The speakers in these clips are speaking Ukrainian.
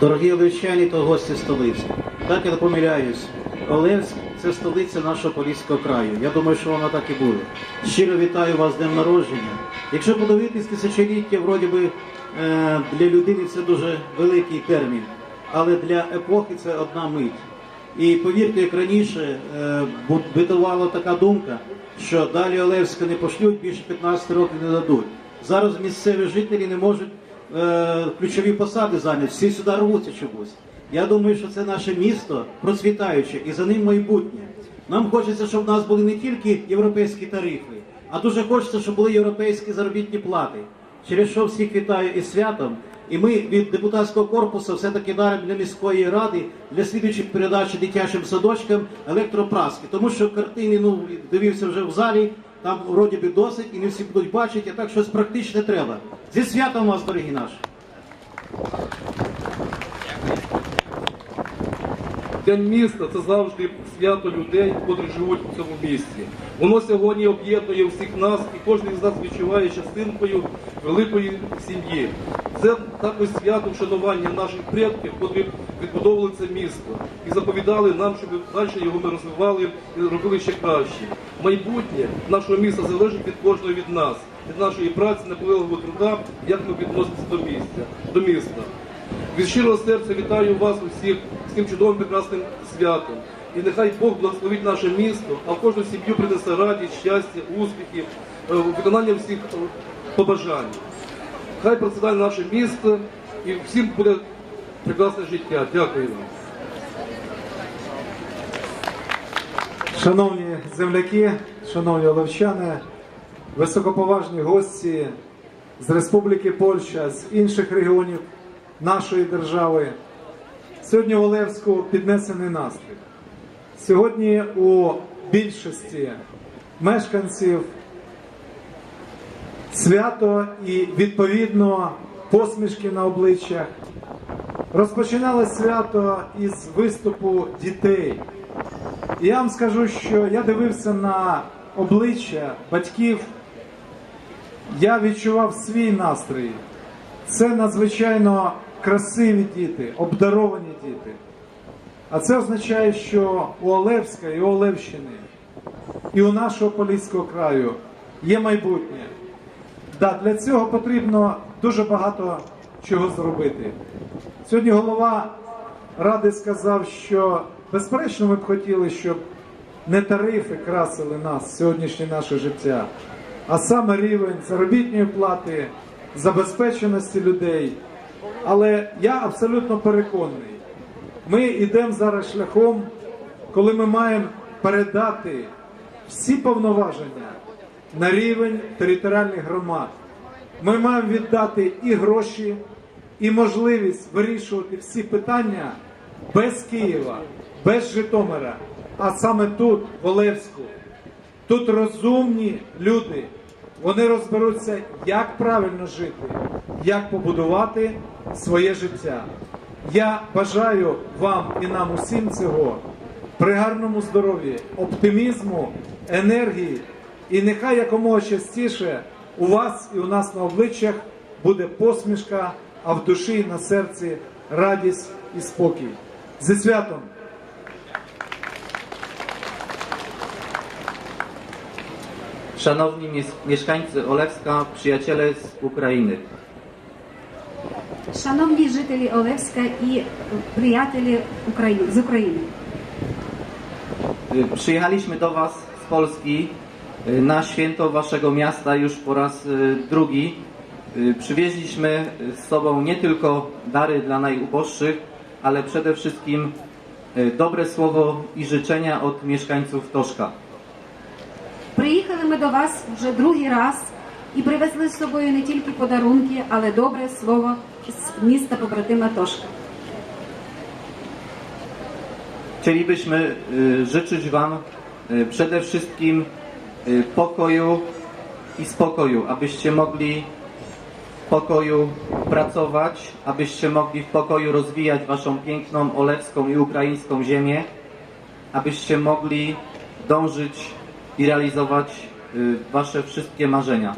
Дорогі олівчані та гості столиці, так я не помиляюсь. Олевськ це столиця нашого Поліського краю. Я думаю, що вона так і буде. Щиро вітаю вас з днем народження. Якщо подивитись тисячоліття, вроді би е, для людини це дуже великий термін, але для епохи це одна мить. І повірте, як раніше е, битувала така думка, що далі Олевська не пошлють, більше 15 років не дадуть. Зараз місцеві жителі не можуть е, ключові посади зайняти, всі сюди рвуться чомусь. Я думаю, що це наше місто процвітаюче і за ним майбутнє. Нам хочеться, щоб в нас були не тільки європейські тарифи, а дуже хочеться, щоб були європейські заробітні плати. Через що всіх вітаю із святом. І ми від депутатського корпусу все-таки даримо для міської ради для слідуючої передачі дитячим садочкам електропраски. Тому що картини, ну дивився вже в залі, там вроді би досить, і не всі будуть бачити, а так щось практичне треба. Зі святом вас, дорогі наші! День міста це завжди свято людей, котрі живуть у цьому місті. Воно сьогодні об'єднує всіх нас, і кожен із нас відчуває частинкою великої сім'ї. Це також свято вшанування наших предків, котрі відбудовували це місто і заповідали нам, щоб далі його ми розвивали і робили ще краще. Майбутнє нашого міста залежить від кожного від нас, від нашої праці, наполегливого труда, як ми відносимося до місця, до міста. Від щирого серця вітаю вас усіх з цим чудовим прекрасним святом. І нехай Бог благословить наше місто, а в кожну сім'ю принесе радість, щастя, успіхи, е, виконання всіх е, побажань. Хай процвітає наше місто і всім буде прекрасне життя. Дякую вам. Шановні земляки, шановні оловчани, високоповажні гості з Республіки Польща, з інших регіонів нашої держави. Сьогодні в Олевську піднесений настрій. Сьогодні у більшості мешканців свято і відповідно посмішки на обличчях. Розпочинали свято із виступу дітей. І я вам скажу, що я дивився на обличчя батьків, я відчував свій настрій. Це надзвичайно красиві діти, обдаровані діти. А це означає, що у Олевська і Олевщини, і у нашого Поліського краю є майбутнє. Да, для цього потрібно дуже багато чого зробити. Сьогодні голова ради сказав, що безперечно ми б хотіли, щоб не тарифи красили нас, сьогоднішнє наше життя, а саме рівень заробітної плати, забезпеченості людей. Але я абсолютно переконаний, ми йдемо зараз шляхом, коли ми маємо передати всі повноваження на рівень територіальних громад. Ми маємо віддати і гроші, і можливість вирішувати всі питання без Києва, без Житомира, а саме тут, в Олевську. Тут розумні люди. Вони розберуться, як правильно жити, як побудувати своє життя. Я бажаю вам і нам усім цього при гарному здоров'ї, оптимізму, енергії, і нехай якомога частіше у вас і у нас на обличчях буде посмішка, а в душі і на серці радість і спокій. Зі святом! Szanowni mies- mieszkańcy Olewska, przyjaciele z Ukrainy. Шановні жителі Олевська і приятелі України з України. Y, Przyjechaliśmy do Was z Polski y, na święto Waszego miasta już po raz y, drugi. Y, Przywieźliśmy z sobą nie tylko dary dla najuboższych, ale przede wszystkim y, dobre słowo i życzenia od mieszkańców Toszka. Приїхали ми до вас вже другий раз і привезли з собою не тільки подарунки, але добре слово з міста побратима Тошка. Chcielibyśmy y, życzyć Wam y, przede wszystkim y, pokoju i spokoju, abyście mogli w pokoju pracować, abyście mogli w pokoju rozwijać Waszą piękną olewską i ukraińską ziemię, abyście mogli dążyć i realizować y, Wasze wszystkie marzenia.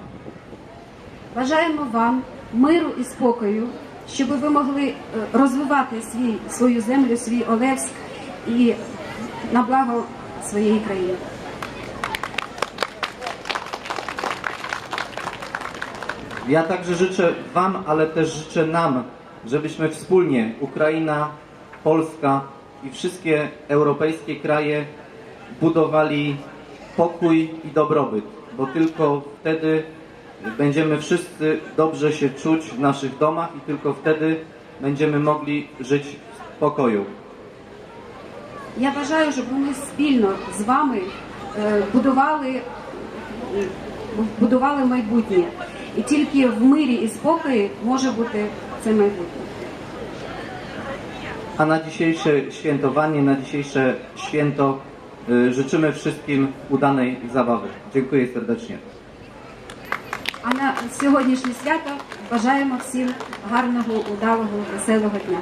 Бажаємо вам миру і спокою, щоб ви могли е, розвивати свій, свою землю, свій Олевськ і на благо своєї країни. Ja także życzę Wam, ale też życzę nam, żebyśmy wspólnie, Ukraina, Polska i wszystkie europejskie kraje budowali pokój i dobrobyt, bo tylko wtedy będziemy wszyscy dobrze się czuć w naszych domach i tylko wtedy będziemy mogli żyć w pokoju. Я бажаю, щоб ми спільно з вами е, будували, е, будували майбутнє. І тільки в мирі і спокої може бути це майбутнє. A na dzisiejsze świętowanie, na dzisiejsze święto życzymy wszystkim udanej zabawy. Dziękuję serdecznie. А на сьогоднішнє свято бажаємо всім гарного, удалого, веселого дня.